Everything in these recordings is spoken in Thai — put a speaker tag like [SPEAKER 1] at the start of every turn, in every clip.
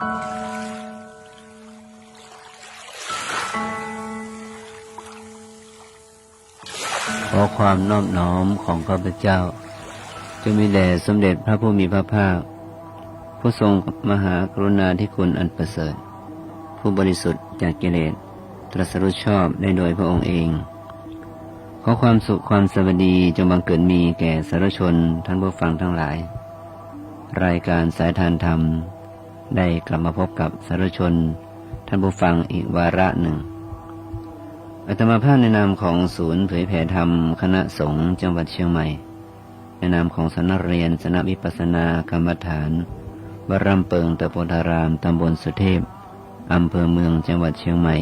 [SPEAKER 1] ขอความนอบน้อมของข้าพเจ้า จงมีแด่สมเด็จพระผู้มีพระภาค ผู้ทรงมหากรุณาธิคุณอันประเสริฐ ผู้บริสุทธิ์จากกิเลสตรัสรู้ชอบได้โดยพระองค์เอง ขอความสุขความสวัสดีจงบังเกิดมีแก่สารชนท่านผู้ฟังทั้งหลาย รายการสายทานธรรม ได้กลับมาพบกับสาธารชน ท่านผู้ฟังอีกวาระหนึ่งอาตมาภาพในนามของศูนย์เผยแผ่ธรรมคณะสงฆ์จังหวัดเชียงใหม่ ในนามของสนักเรียนสนวิปัสนากรรมฐานวรำเปิงตะโพธารามตำบลสุเทพอำเภอเมืองจังหวัดเชียงใหม่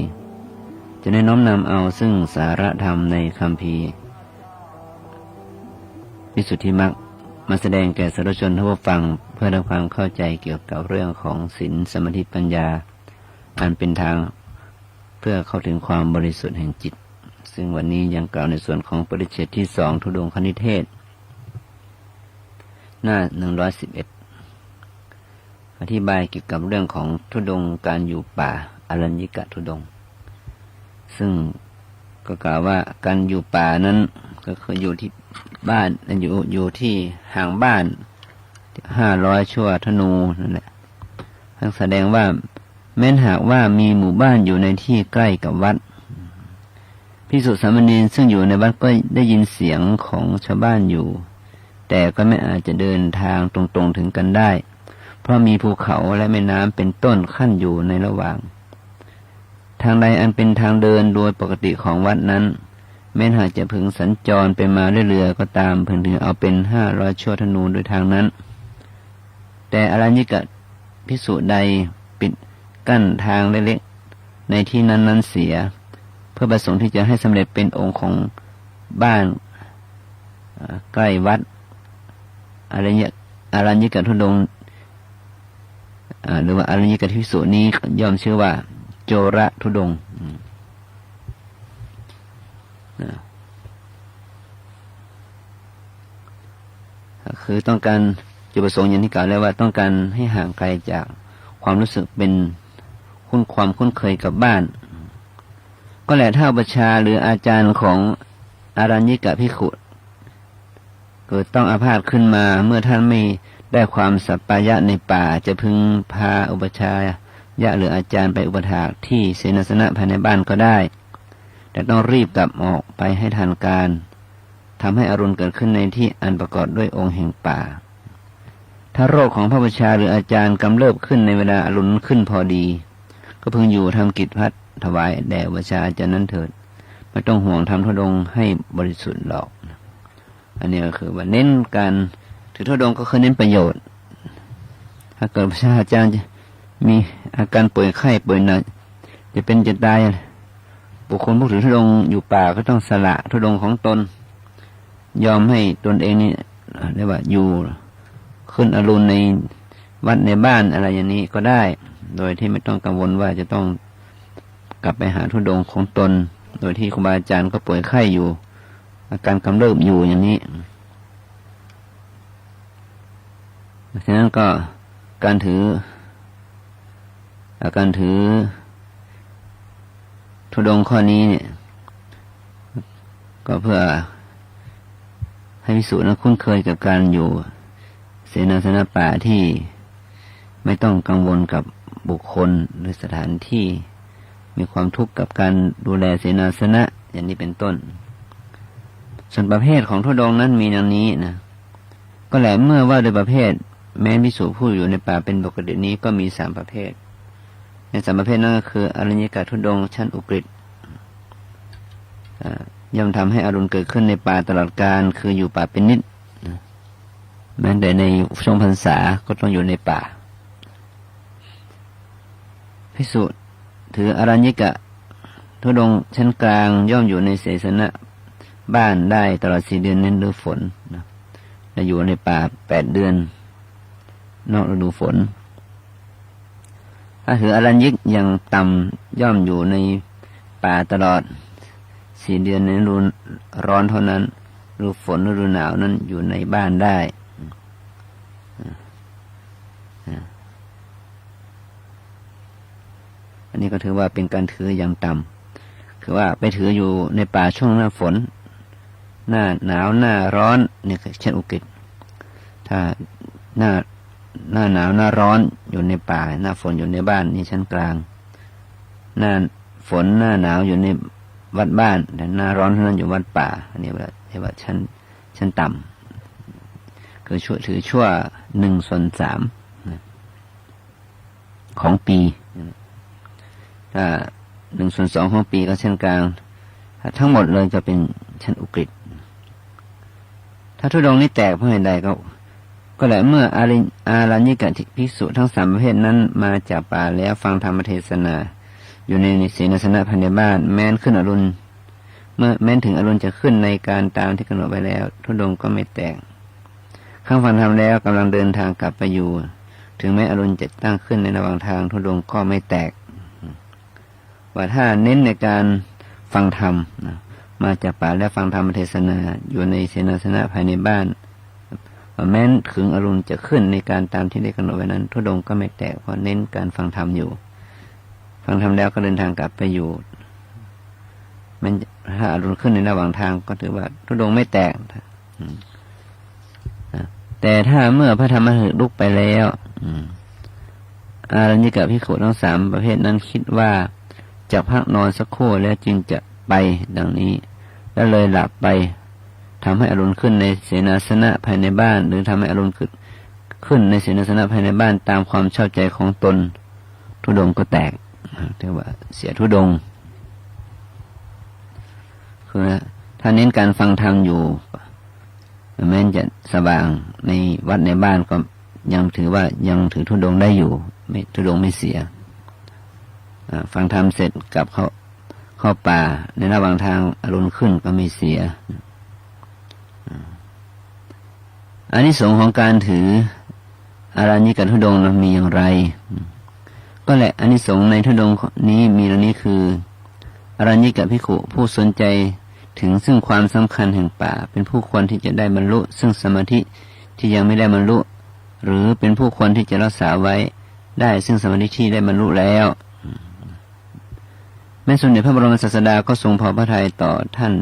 [SPEAKER 1] จะได้น้อมนำเอาซึ่งสาระธรรมในคำพีร์วิสุทธิมรรคมาแสดงแก่สาธารชนท่านผู้ฟัง พื่อทำความเข้าใจเกี่ยวกับเรื่องของศีลสมาธิปัญญา อันเป็นทางเพื่อเข้าถึงความบริสุทธิ์แห่งจิต ซึ่งวันนี้ยังกล่าวในส่วนของปริเชตที่สองทุดงคณิเทศ หน้าหนึ่งร้อยสิบเอ็ดอธิบายเกี่ยวกับเรื่องของทุดงการอยู่ป่าอรัญญิกะทุดง ซึ่งก็กล่าวว่าการอยู่ป่านั้นก็คืออยู่ที่บ้านอยู่อยู่ที่ห่างบ้าน ห้าร้อยชั่วธนูนั่นแหละทั้งแสดงว่า แม้นหากว่ามีหมู่บ้านอยู่ในที่ใกล้กับวัดพิสุสามเณรซึ่งอยู่ในวัดก็ได้ยินเสียงของชาวบ้านอยู่ แต่ก็ไม่อาจจะเดินทางตรงๆถึงกันได้ เพราะมีภูเขาและแม่น้ำเป็นต้นขั้นอยู่ในระหว่าง ทางใดอันเป็นทางเดินโดยปกติของวัดนั้น แม้นหากจะพึงสัญจรไปมาด้วยเรือก็ตามพึงถึงเอาเป็นห้าร้อยชั่วธนูโดยทางนั้น แต่อรัญญิกะพิสุใดปิดกั้นทางเล็กๆในที่นั้นนั้นเสีย เพื่อประสงค์ที่จะให้สำเร็จเป็นองค์ของบ้านใกล้วัดอรัญญอารัญญิกะทุดงหรือว่าอรัญญิกะพิสุนี้ย่อมชื่อว่า โจระทุดงคือต้องการ จุดประสงค์อย่างที่กล่าวแล้วว่าต้องการให้ห่างไกลจากความรู้สึกเป็นคุ้นความคุ้นเคยกับบ้าน ก็แหละถ้าประชาหรืออาจารย์ของอารัญญิกะพิขุเกิดต้องอาพาธขึ้นมาเมื่อท่านไม่ได้ความสัปปายะในป่าจะพึงพาอุปชายะหรืออาจารย์ไปอุปถากที่เสนาสนะภายในบ้านก็ได้ แต่ต้องรีบกลับออกไปให้ทันการทำให้อรุณเกิดขึ้นในที่อันประกอบด้วยองค์แห่งป่า ถ้าโรคของพระประชาหรืออาจารย์กำเริบขึ้นในเวลาอรุณขึ้นพอดี ก็พึงอยู่ทำกิจพัดถวายแด่อุปชาอาจารย์นั้นเถิดไม่ต้องห่วงทำทุดงให้บริสุทธิ์หรอก อันนี้ก็คือว่าเน้นการถือทุดงก็คือเน้นประโยชน์ ถ้าเกิดพระชาอาจารย์มีอาการป่วยไข้ป่วยหนักจะเป็นจะตายบุคคลผู้ถือทุดงอยู่ป่าก็ต้องสละทุดงของตน ยอมให้ตนเองนี่เรียกว่าอยู่ ขึ้นอรุณในวัดในบ้านอะไรอย่างนี้ก็ได้ โดยที่ไม่ต้องกังวลว่าจะต้องกลับไปหาทุดงของตน โดยที่ครูบาอาจารย์ก็ป่วยไข้อยู่ อาการกำเริบอยู่อย่างนี้ฉะนั้นก็การถืออาการถือ ทุดงข้อนี้เนี่ย ก็เพื่อให้พิสูจน์นั้นคุ้นเคยกับการอยู่ เสนาสนะป่าที่ไม่ต้องกังวลกับบุคคลหรือสถานที่มีความทุกข์กับการดูแลเสนาสนะอย่างนี้เป็นต้น ส่วนประเภทของทุดงนั้นมีดังนี้นะก็แหละเมื่อว่าโดยประเภท แม้พิสูผู้อยู่ในป่าเป็นปกตินี้ก็มีสามประเภท ในสามประเภทนั้นก็คืออรัญญกาทุดงชั้นอุกฤษย่อมทำให้อรุณเกิดขึ้นในป่าตลอดการคืออยู่ป่าเป็นนิด แม้แต่ในช่วงพรรษาก็ต้องอยู่ในป่าพิสุถืออรัญญิกะ ทุดงชั้นกลางย่อมอยู่ในเสสนะบ้านได้ตลอดสี่เดือนนั้นฤดูฝนนะและอยู่ในป่าแปดเดือน นอกฤดูฝน ถ้าถืออรัญญิกย่างต่ำย่อมอยู่ในป่าตลอดสี่เดือนในฤดูร้อนเท่านั้นฤดูฝนฤดูหนาวนั้นอยู่ในบ้านได้ อันนี้ก็ถือว่าเป็นการถืออย่างต่ำคือว่าไปถืออยู่ในป่าช่วงหน้าฝน หน้าหนาวหน้าร้อนเนี่ยเช่นอุกฤษถ้าหน้าหน้าหนาวหน้าร้อนอยู่ในป่า หน้าฝนอยู่ในบ้านนี่ชั้นกลาง หน้าฝนหน้าหนาวอยู่ในวัดบ้านแต่หน้าร้อนเท่านั้นอยู่วัดป่า อันนี้ว่าเรียกว่าชั้นชั้นต่ำ คือช่วถือชั่วหนึ่งส่วนสามของปีถ้าหนึ่งส่วนสองของปีก็ชั้นกลางถ้าทั้งหมดเลยจะเป็นชั้นอุกฤษถ้าทุดงนี้แตกเพราะเหตุใดก็ ก็แหละเมื่ออาริอารัญญิกะภิกษุทั้งสามประเภทนั้นมาจากป่าแล้วฟังธรรมเทศนา อยู่ในเสนาสนะภายในบ้าน แม้นขึ้นอรุณ เมื่อแม้นถึงอรุณจะขึ้นในการตามที่กำหนดไว้แล้ว ทุดงก็ไม่แตก ข้างฟังธรรมแล้วกำลังเดินทางกลับไปอยู่ ถึงแม้อรุณจะตั้งขึ้นในระหว่างทางทุดงก็ไม่แตก ว่าถ้าเน้นในการฟังธรรมมาจากป่าและฟังธรรมเทศนาอยู่ในเสนาสนะภายในบ้านแม้นถึงอรุณจะขึ้นในการตามที่ได้กำหนดไว้นั้น ทุดงก็ไม่แตกเพราะเน้นการฟังธรรมอยู่ ฟังธรรมแล้วก็เดินทางกลับไปอยู่ม้นถ้าอรุณขึ้นในระหว่างทางก็ถือว่าทุดงไม่แตกอืม แต่ถ้าเมื่อพระธรรมถึกลุกไปแล้วอืมอารัญญิกะพิขุทั้งสามประเภทนั้นคิดว่าจะพักนอนสักครู่แล้วจึงจะไปดังนี้ แล้วเลยหลับไปทำให้อารมณ์ขึ้นในเสนาสนะภายในบ้าน หรือทำให้อารมณ์ขึ้นขึ้นในเสนาสนะภายในบ้านตามความชอบใจของตน ทุดงก็แตกเรียกว่าเสียทุดงคือถ้าเน้นการฟังธรรมอยู่ แม้นจะสว่างในวัดในบ้านก็ยังถือว่ายังถือทุดงได้อยู่ ไม่ทุดงไม่เสียฟังธรรมเสร็จกลับเข้าเข้าป่า ในระหว่างทางอรุณขึ้นก็ไม่เสียอันนี้สงของการถืออารานิกทุดงมีอย่างไร ก็แหละอันนี้สงในทุดงนี้มีดังนี้คืออารานิกพิขุผู้สนใจ ถึงซึ่งความสำคัญแห่งป่า เป็นผู้ควรที่จะได้บรรลุ ซึ่งสมาธิที่ยังไม่ได้บรรลุ หรือเป็นผู้ควรที่จะรักษาไว้ ได้ซึ่งสมาธิที่ได้บรรลุแล้วแม่สมเด็จพระบรมศาสดาก็ทรงพอพระทัยต่อท่าน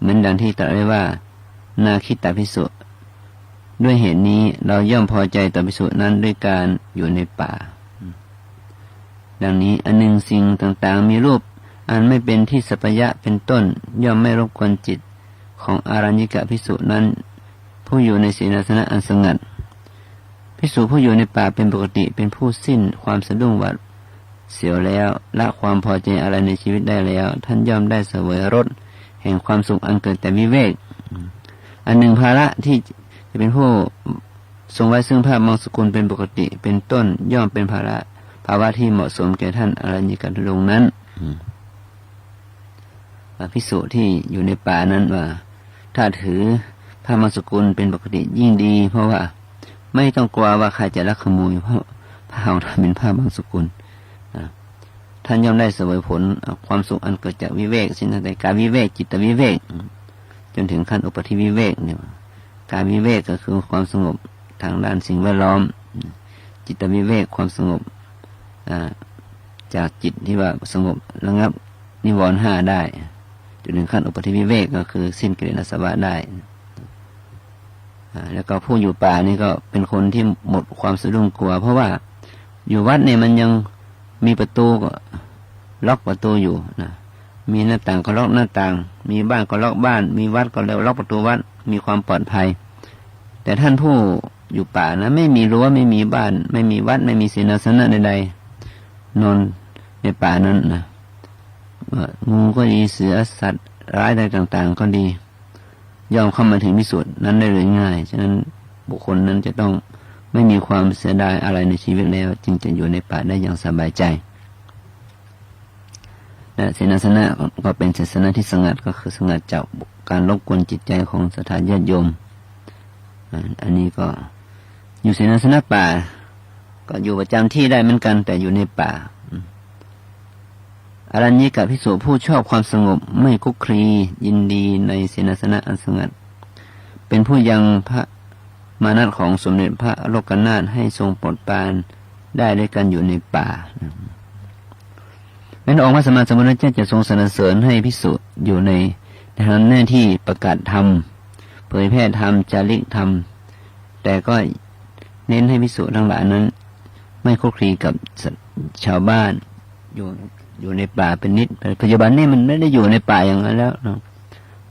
[SPEAKER 1] เหมือนดังที่ตรัสไว้ว่า นาคิตาพิสุด้วยเหตุนี้เราย่อมพอใจต่อพิสุนั้นด้วยการอยู่ในป่า ดังนี้อันหนึ่งสิ่งต่างๆ มีรูป อันไม่เป็นที่สัพยะเป็นต้น ย่อมไม่รบกวนจิตของอารัญญิกะพิสุนั้น ผู้อยู่ในศีนาสนะอันสงัดพิสุผู้อยู่ในป่าเป็นปกติเป็นผู้สิ้นความสะดุ้งหวาดเสียวแล้วละความพอใจอะไรในชีวิตได้แล้ว ท่านย่อมได้เสวยรสแห่งความสุขอันเกิดแต่วิเวก อันหนึ่งภาระที่จะเป็นผู้ทรงไว้ซึ่งภาพมองสกุลเป็นปกติเป็นต้นย่อมเป็นภาระภาวะที่เหมาะสมแก่ท่านอรัญญิกันทุดงนั้น พิสุที่อยู่ในป่านั้นว่า ถ้าถือผ้ามงสกุลเป็นปกติยิ่งดี เพราะว่า ไม่ต้องกลัวว่าใครจะลักขโมยเพราะผ้าของท่านเป็นผ้าบางสกุลท่านย่อมได้เสวยผลความสุขอันเกิดจากวิเวกสินแต่การวิเวกจิตวิเวก จนถึงขั้นอุปธิวิเวกเนี่ยการวิเวกก็คือความสงบทางด้านสิ่งแวดล้อม จิตวิเวกความสงบจากจิตที่ว่าสงบระงับนิวรณ์ห้าได้ จนถึงขั้นอุปธิวิเวกก็คือสิ้นกิเลสสวะได้แล้วก็ผู้อยู่ป่านี่ก็เป็นคนที่หมดความสะดุ้งกลัว เพราะว่าอยู่วัดเนี่ยมันยังมีประตูก็ล็อกประตูอยู่นะมีหน้าต่างก็ล็อกหน้าต่าง มีบ้านก็ล็อกบ้าน มีวัดก็ล็อกประตูวัดมีความปลอดภัย แต่ท่านผู้อยู่ป่านะไม่มีรั้วไม่มีบ้าน ไม่มีวัดไม่มีศีลสนะใดๆนอนในป่านั้นนะ งูก็ดีเสือสัตว์ร้ายใดต่างๆ ก็ดียอมเข้ามาถึงพิสูจน์นั้นได้เลยง่าย ฉะนั้นบุคคลนั้นจะต้องไม่มีความเสียดายอะไรในชีวิตแล้ว จึงจะอยู่ในป่าได้อย่างสบายใจและเสนาสนะก็เป็นเสนาที่สงัดก็คือสงัดจากการรบกวนจิตใจของสถานญาติโยม อันนี้ก็อยู่เสนาสนะป่า ก็อยู่ประจำที่ได้เหมือนกัน แต่อยู่ในป่า อรัญญิกะพิสุผู้ชอบความสงบไม่คุกคลียินดีในเสนาสนะอันสงัด เป็นผู้ยังพระมานัตของสมเด็จพระโลกนาถให้ทรงปลดปานได้ด้วยกันอยู่ในป่าแม้นองค์พระสมมาสมุทธเจ้าจะทรงสรรเสริญให้พิสุอยู่ในทางหน้าที่ประกาศธรรมเผยแพร่ธรรมจาริกธรรม แต่ก็เน้นให้พิสุทั้งหลายนั้น ไม่คุกคลีกับชาวบ้านอยู่ อยู่ในป่าเป็นนิดปัจจุบันนี่มันไม่ได้อยู่ในป่าอย่างนั้นแล้วนะ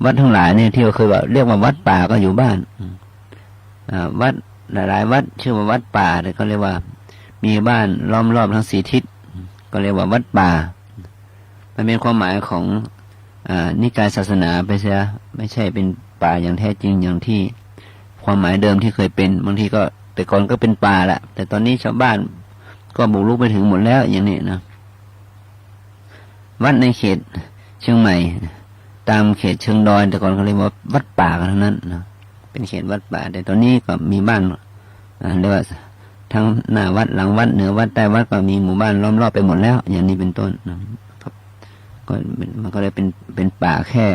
[SPEAKER 1] วัดทั้งหลายเนี่ยที่เราเคยว่าเรียกว่าวัดป่าก็อยู่บ้านอวัดหลายวัดชื่อว่าวัดป่าแต่ก็เรียกว่า มีบ้านล้อมรอบทั้งสี่ทิศก็เรียกว่าวัดป่า มันเป็นความหมายของอนิกายศาสนาไปเสียไม่ใช่เป็นป่าอย่างแท้จริงอย่างที่ความหมายเดิมที่เคยเป็นบางทีก็แต่ก่อนก็เป็นป่าแหละแต่ตอนนี้ชาวบ้านก็บุกรุกไปถึงหมดแล้วอย่างนี้นะ วัดในเขตเชียงใหม่ ตามเขตเชิงดอยแต่ก่อนเขาเรียกว่าวัดป่ากันทั้งนั้นนะเป็นเขตวัดป่า แต่ตอนนี้ก็มีบ้านอ่าเรียกว่าทั้งหน้าวัดหลังวัดเหนือวัดใต้วัดก็มีหมู่บ้านล้อมรอบไปหมดแล้ว อย่างนี้เป็นต้นนะครับก็มันก็เลยเป็นเป็นป่าแค่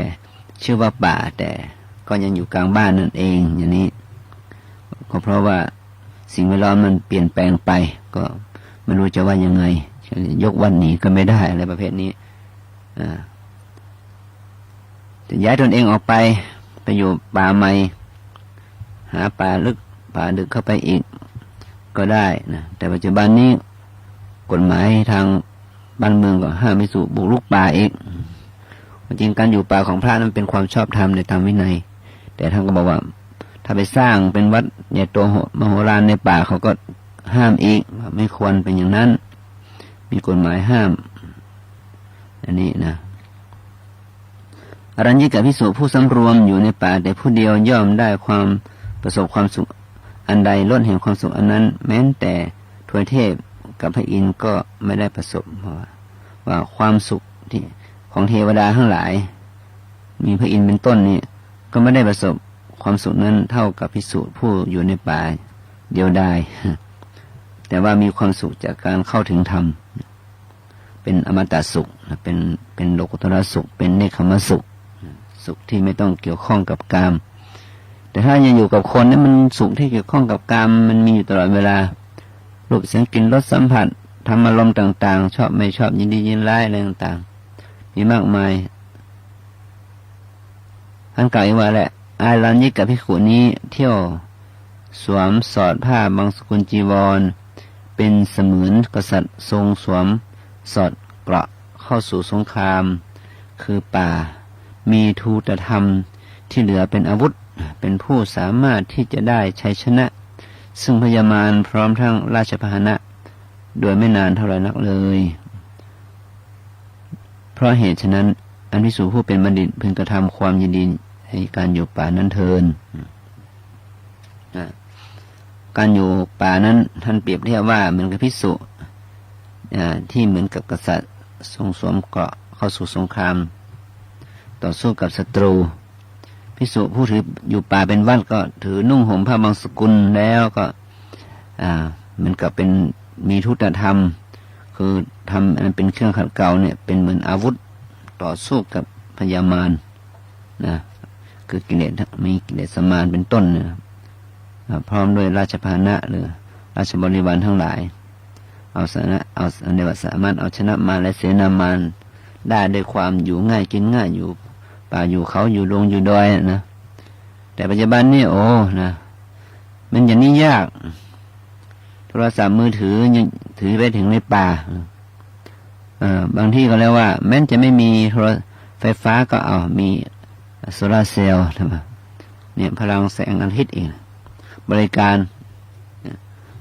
[SPEAKER 1] ชื่อว่าป่า แต่ก็ยังอยู่กลางบ้านนั่นเอง อย่างนี้ ก็เพราะว่าสิ่งแวดล้อมมันเปลี่ยนแปลงไป ก็ไม่รู้จะว่ายังไง ยกวันหนีก็ไม่ได้อะไรประเภทนี้ จะย้ายตนเองออกไป ไปอยู่ป่าใหม่ หาป่าลึกป่าดึกเข้าไปอีก ก็ได้นะแต่ปัจจุบันนี้กฎหมายทางบ้านเมืองก็ห้ามไม่สู่บุกลุกป่าอีกจริงการอยู่ป่าของพระนั้นเป็นความชอบธรรมในตามวินัย แต่ท่านก็บอกว่า ถ้าไปสร้างเป็นวัดใหญ่โตมโหฬารในป่าเขาก็ห้ามอีกไม่ควรเป็นอย่างนั้น มีกฎหมายห้าม อันนี้นะอรัญญิกะพิสุผู้สำรวมอยู่ในป่าแต่ผู้เดียวย่อมได้ความประสบความสุขอันใดล้นแห่งความสุขอันนั้น แม้นแต่ทวยเทพกับพระอินทร์ก็ไม่ได้ประสบเพราะว่าว่าความสุขที่ของเทวดาทั้งหลาย มีพระอินทร์เป็นต้นนี่ก็ไม่ได้ประสบความสุขนั้นเท่ากับพิสุผู้อยู่ในป่าเดียวดายแต่ว่ามีความสุขจากการเข้าถึงธรรมเป็นอมตะสุข เป็นเป็นโลกุตระสุข เป็นเนคขมสุข สุขที่ไม่ต้องเกี่ยวข้องกับกาม แต่ถ้ายังอยู่กับคนนี่มันสุขที่เกี่ยวข้องกับกามมันมีอยู่ตลอดเวลารูปเสียงกลิ่นรสสัมผัสทำอารมณ์ต่าง ๆ ชอบไม่ชอบยินดียินร้ายอะไรต่างๆ มีมากมายท่านกล่าวอีกว่าแหละอารันยิกกับพิขุนี้เที่ยวสวมสอดผ้าบางสกุลจีวร เป็นเสมือนกษัตริย์ทรงสวมสอดเกราะ เข้าสู่สงคราม คือป่า มีทูตธรรมที่เหลือเป็นอาวุธ เป็นผู้สามารถที่จะได้ชัยชนะ ซึ่งพญามารพร้อมทั้งราชพาหนะ โดยไม่นานเท่าไรนักเลย เพราะเหตุฉะนั้น อันพิสูผู้เป็นบัณฑิตพึงกระทำความยินดีในการอยู่ป่านั้นเทินการอยู่ป่านั้นท่านเปรียบเทียบว่าเหมือนกับพิสุที่เหมือนกับกษัตริย์ ทรงสวมเกราะเข้าสู่สงคราม ต่อสู้กับศัตรูพิสุผู้ถืออยู่ป่าเป็นวัดก็ถือนุ่งห่มผ้าบางสกุลแล้วก็อ่ามือนกับเป็นมีทุตธรรม คือทำอันเป็นเครื่องขัดเกลาเนี่ยเป็นเหมือนอาวุธต่อสู้กับพญามารนะคือกิเลสมีกิเลสมารเป็นต้นเนี่ยพร้อมด้วยราชพานะหรือราชบริวารทั้งหลาย เอาชนะเอาเนวสามารถเอาชนะมารและเสนามารได้ด้วยความอยู่ง่ายกินง่ายอยู่ป่าอยู่เขาอยู่ลงอยู่ดอยนะแต่ปัจจุบันนี่โอ้นะมันอย่างนี้ยาก โทรศัพท์มือถือยังถือไปถึงในป่าบางที่ก็เรียกว่า แม้จะไม่มีโทรไฟฟ้าก็เอามีโซลาเซลล์ใช่ไมเนี่ยพลังแสงอาทิตย์เอง บริการ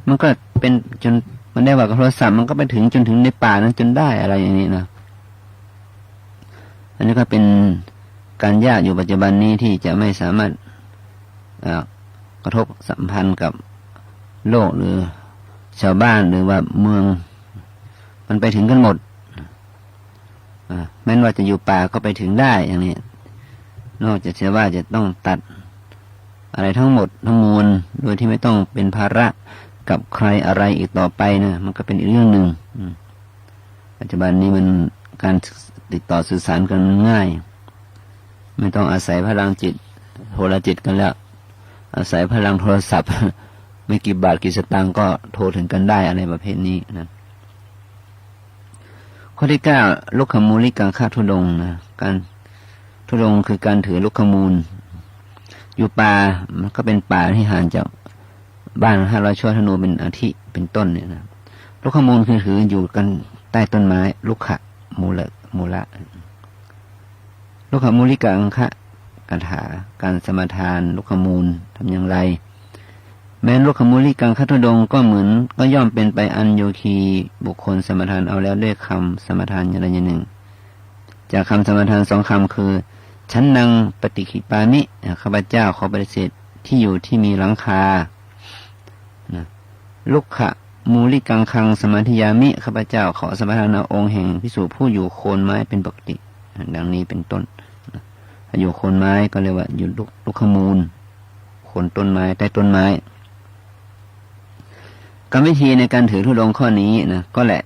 [SPEAKER 1] มันก็เป็นจน มันได้ว่ากับโทรศัพท์มันก็ไปถึงจนถึงในป่านั้นจนได้อะไรอย่างนี้นะอันนี้ก็เป็นการยากอยู่ปัจจุบันนี้ที่จะไม่สามารถกระทบสัมพันธ์กับโลกหรือชาวบ้านหรือว่าเมือง มันไปถึงกันหมดแม้นว่าจะอยู่ป่าก็ไปถึงได้อย่างนี้ นอกจากเชื่อว่าจะต้องตัดอะไรทั้งหมดทั้งมวลโดยที่ไม่ต้องเป็นภาระ กับใครอะไรอีกต่อไปนะมันก็เป็นอีกเรื่องหนึ่งปัจจุบันนี้มันการติดต่อสื่อสารกันง่าย ไม่ต้องอาศัยพลังจิตโทรจิตกันแล้ว อาศัยพลังโทรศัพท์ ไม่กี่บาทกี่สตางค์ก็โทรถึงกันได้อะไรประเภทนี้นะข้อที่เก้าลุกขมูลิกังฆ่าทุดงนะการทุดงค์คือการถือลุกขมูล อยู่ป่ามันก็เป็นป่าที่ห่างจาก บ้านห้าร้อยชั่วธนูเป็นอาทิเป็นต้นเนี่ยนะลุกขมูลคือถืออยู่กันใต้ต้นไม้ลุกขะมูลมูละลุกขมูลิกังคะคาถาการสมาทานลุกขมูลทำอย่างไร แม้ลุกขมูลิกังคทุดงก็เหมือนก็ย่อมเป็นไปอันโยคีบุคคลสมทานเอาแล้วด้วยคำสมทานอย่างใดอย่างหนึ่ง จากคำสมทานสองคำคือฉันนังปฏิขิปามิข้าพเจ้าขอปฏิเสธที่อยู่ที่มีหลังคา ลุกขะมูลิกังคังสมาธิยามิข้าพเจ้าขอสมทานาองค์แห่งพิสูจผู้อยู่โคนไม้เป็นปกติ ดังนี้เป็นต้นอยู่โคนไม้ก็เรียกว่าอยู่ลุกลุกขมูลโคนต้นไม้ใต้ต้นไม้กรรมวิธีในการถือธุดงข้อนี้นะก็แหละ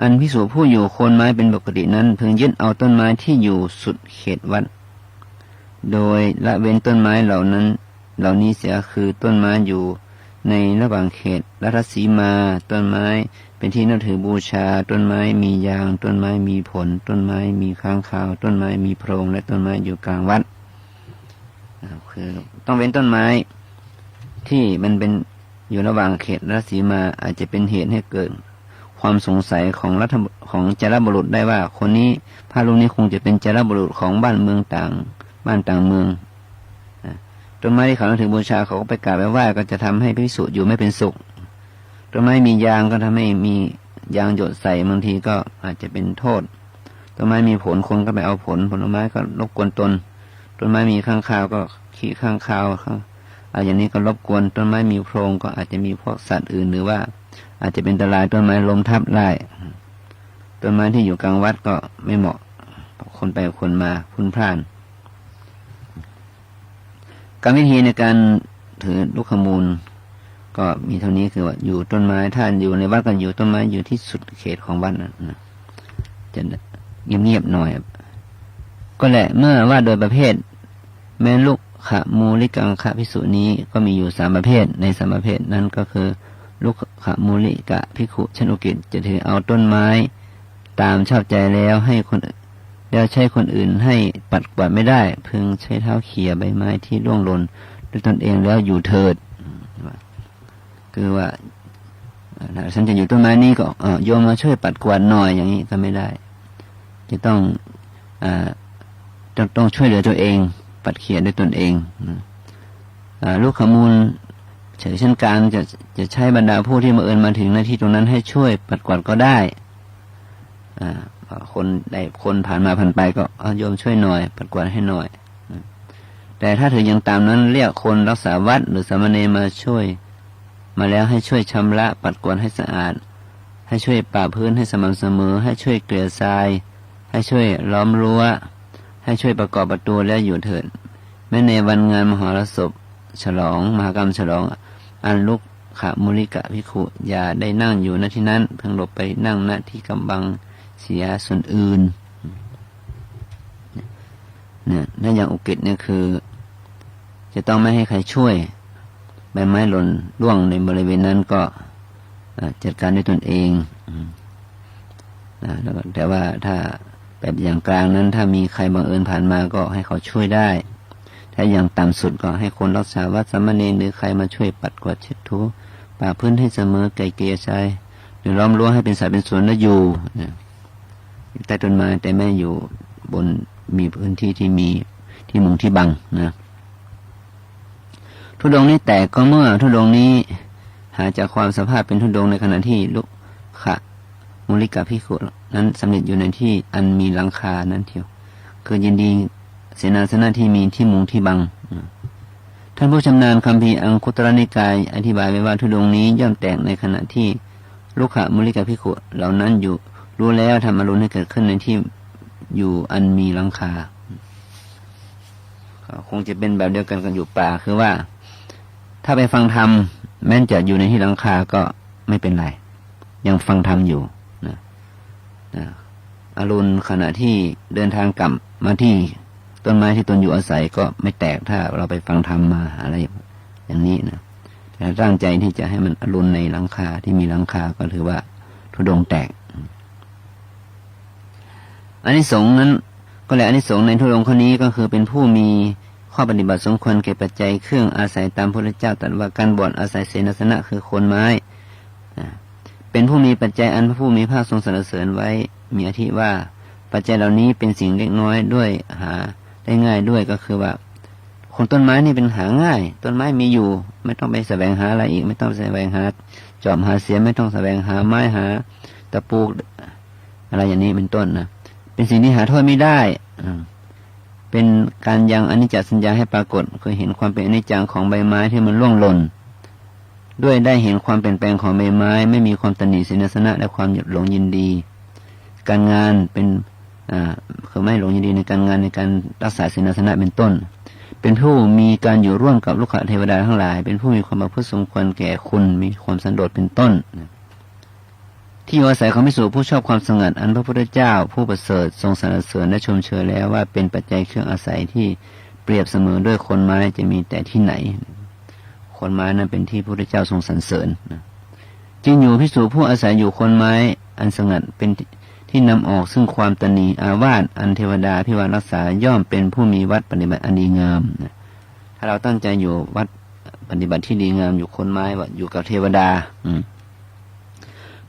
[SPEAKER 1] อันพิสูจผู้อยู่โคนไม้เป็นปกตินั้นเพึงยึดเอาต้นไม้ที่อยู่สุดเขตวัด โดยละเว้นต้นไม้เหล่านั้น เหล่านี้เสียคือต้นไม้อยู่ ในระหว่างเขตรัตสีมา ต้นไม้เป็นที่นับถือบูชา ต้นไม้มียาง ต้นไม้มีผล ต้นไม้มีค้างคาว ต้นไม้มีโพรง และต้นไม้อยู่กลางวัดคือต้องเว้นต้นไม้ที่มันเป็นอยู่ระหว่างเขตรัศสีมาอาจจะเป็นเหตุให้เกิดความสงสัยของรัฐของจารบุรุษได้ว่า คนนี้พระรูปนี้คงจะเป็นจารบุรุษของบ้านเมืองต่าง บ้านต่างเมือง ต้นไม้ที่เขานับถือบูชาเขาก็ไปกราบไปไหว้ก็จะทำให้พิสุอยู่ไม่เป็นสุขต้นไม้มียางก็ทำให้มียางหยดใส่บางทีก็อาจจะเป็นโทษต้นไม้มีผลคนก็ไปเอาผล ผลไม้ก็รบกวนตนต้นไม้มีข้างคาวก็ขี้ข้างคาวข้างอาอย่างนี้ก็รบกวนต้นไม้มีโพรงก็อาจจะมีพวกสัตว์อื่นหรือว่า อาจจะเป็นอันตรายต้นไม้ล้มทับได้ต้นไม้ที่อยู่กลางวัดก็ไม่เหมาะคนไปคนมาพุ่นพล่าน กรรมวิธีในการถือลูกขมูล ก็มีเท่านี้คือว่าอยู่ต้นไม้ถ้านอยู่ในวัดก็อยู่ต้นไม้อยู่ที่สุดเขตของวัดนะนะจะเงียบๆหน่อย ก็แหละเมื่อว่าโดยประเภท แม้ลูกขมูลิกังคะพิสุนี้ก็มีอยู่สามประเภท ในสามประเภทนั้นก็คือ ลูกขมูลิกะพิขุชนุกิจจะถือเอาต้นไม้ ตามชอบใจแล้วให้คน แล้วใช้คนอื่นให้ปัดกวาดไม่ได้ พึงใช้เท้าเขี่ยใบไม้ที่ร่วงหล่นด้วยตนเองแล้วอยู่เถิด คือว่าฉันจะอยู่ต้นไม้นี้ก็โยมมาช่วยปัดกวาดหน่อยอย่างนี้ก็ไม่ได้ จะต้องอต้องต้องช่วยเหลือตัวเอง ปัดเขี่ยด้วยตนเองอลูกขมูลเฉยเช่นการจะจะใช้บรรดาผู้ที่มาเอินมาถึงหน้าที่ตรงนั้นให้ช่วยปัดกวาดก็ได้ อ่า คนได้คนผ่านมาผ่านไปก็เอาโยมช่วยหน่อย ปัดกวาดให้หน่อย แต่ถ้าถือยังตามนั้นเรียกคนรักษาวัดหรือสามเณรมาช่วย มาแล้วให้ช่วยชำระ ปัดกวาดให้สะอาด ให้ช่วยป่าพื้นให้สม่ำเสมอ ให้ช่วยเกลี่ยทราย ให้ช่วยล้อมรั้ว ให้ช่วยประกอบประตูแล้วอยู่เถิดแม้ในวันงานมหรสพ ฉลอง มหากรรมฉลอง อันลุกขะมุลิกะพิขุอย่าได้นั่งอยู่ณที่นั้นเพิ่งหลบไปนั่งณที่กำบัง เสียส่วนอื่นเนี่ยถ้าอย่างอุกิจเนี่ยคือ จะต้องไม่ให้ใครช่วยใบไม้หล่นร่วงในบริเวณนั้นก็จัดการด้วยตนเองนะแต่ว่าถ้าแบบอย่างกลางนั้น ถ้ามีใครบังเอิญผ่านมาก็ให้เขาช่วยได้ ถ้าอย่างต่ำสุดก็ให้คนรักษาวัดสมณรหรือใครมาช่วยปัดกวาดเช็ดถูป่าพื้นให้เสมอไก่เกลียใจหรือล้อมรั้วให้เป็นสายเป็นสวนแล้วอยู่นะ ใต้ต้นไม้แต่ไม่อยู่บนมีพื้นที่ที่มีที่มุงที่บังนะทุดงนี้แตกก็เมื่อทุดงนี้หาจากความสภาพเป็นทุดงในขณะที่ลุกขะมุลิกาพิขุนั้นสำเร็จอยู่ในที่อันมีหลังคานั้นเทียวคือยินดีเสนาสนะที่มีที่มุงที่บังท่านผู้ชำนาญคำพีอังคุตรนิกาย อธิบายไว้ว่าทุดงนี้ย่อมแตกในขณะที่ลูกขะมุลิกาพิขุเหล่านั้นอยู่ รู้แล้วทำอารมณ์ให้เกิดขึ้นในที่อยู่อันมีหลังคาคงจะเป็นแบบเดียวกันกันอยู่ป่าคือว่า ถ้าไปฟังธรรมแม้จะอยู่ในที่หลังคาก็ไม่เป็นไร ยังฟังธรรมอยู่นะนะอรุณขณะที่เดินทางกลับมาที่ต้นไม้ที่ตนอยู่อาศัยก็ไม่แตกถ้าเราไปฟังธรรมมาอะไรอย่างนี้นะแต่ตั้งใจที่จะให้มันอรุณในหลังคาที่มีหลังคาก็ถือว่าทุดงแตก อันนี้สงนั้นก็แหละอันนี้สงในทุรงค์ข้อนี้ก็คือเป็นผู้มีข้อปฏิบัติสมควรเก็บปัจจัยเครื่องอาศัยตามพระเจ้าตรัสว่าการบวชอาศัยเสนาสนะคือคนไม้ เป็นผู้มีปัจจัยอันพระผู้มีภาคทรงสรรเสริญไว้มีอธิว่าปัจจัยเหล่านี้เป็นสิ่งเล็กน้อยด้วยหาได้ง่ายด้วยก็คือว่าคนต้นไม้นี่เป็นหาง่าย ต้นไม้มีอยู่ ไม่ต้องไปแสวงหาอะไรอีก ไม่ต้องแสวงหา จอบหาเสียมไม่ต้องแสวงหาไม้หา ตะปูอะไรอย่างนี้เป็นต้นนะ เป็นสิ่งที่หาโทษไม่ได้อเป็นการยังอนิจจสัญญาให้ปรากฏคือเห็นความเป็นอนิจจังของใบไม้ที่มันร่วงหล่น ด้วยได้เห็นความเปลี่ยนแปลงของใบไม้ ไม่มีความตนีสินสนะและความหยุดหลงยินดี การงานเป็นคือไม่หลงยินดีในการงานในการรักษาสินสนะเป็นต้น เป็นผู้มีการอยู่ร่วมกับลูกขเทวดาทั้งหลาย เป็นผู้มีความประพฤติสมควรแก่คุณมีความสันโดษเป็นต้นที่อ ยู่อาศัยของพิสูจผู้ชอบความสงัดอันพระพุทธเจ้า ผู้ประเสริฐทรงสรรเสริญและชมเชยแล้วว่าเป็นปัจจัยเครื่องอาศัยที่เปรียบเสมอด้วยคนไม้จะมีแต่ที่ไหน คนไม้นั้นเป็นที่พระพุทธเจ้าทรงสรรเสริญจึงอยู่พิสูจผู้อาศัยอยู่คนไม้อันสงัดเป็นที่นำออกซึ่งความตนีอาวาสอันเทวดาพิวารักษาย่อมเป็นผู้มีวัดปฏิบัติอันดีงามนะถ้าเราตั้งใจอยู่วัดปฏิบัติที่ดีงามอยู่คนไม้อยู่กับเทวดา อืม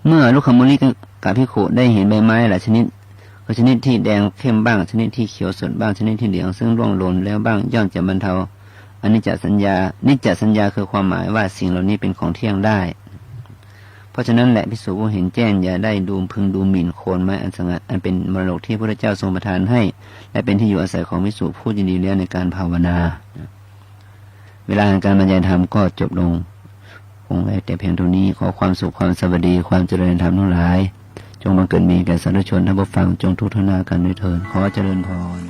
[SPEAKER 1] เมื่อลูกขมุลีกับพิขุได้เห็นใบไม้หลายชนิดคือชนิดที่แดงเข้มบ้าง ชนิดที่เขียวสดบ้างชนิดที่เหลืองซึ่งร่วงหล่นแล้วบ้างย่อมจะบรรเทาอันนิจจสัญญานิจจสัญญาคือความหมายว่าสิ่งเหล่านี้เป็นของเที่ยงได้ เพราะฉะนั้นแหละพิสูจผู้เห็นแจ้งอย่าได้ดูพึงดูหมิ่นโคนไม้อันสงัดอันเป็นมรดกที่พระเจ้าทรงประทานให้ และเป็นที่อยู่อาศัยของพิสูจน์ผู้ยินดีแล้วในการภาวนา เวลาการบรรยายธรรมก็จบลง คงไว้แต่เพียงเท่านี้ขอความสุขความสวัสดีความเจริญธรรมทั้งหลาย จงบังเกิดมีแก่สาธุชนทั้งผู้ฟังจงทุกทนากันด้วยเถิดขอเจริญพร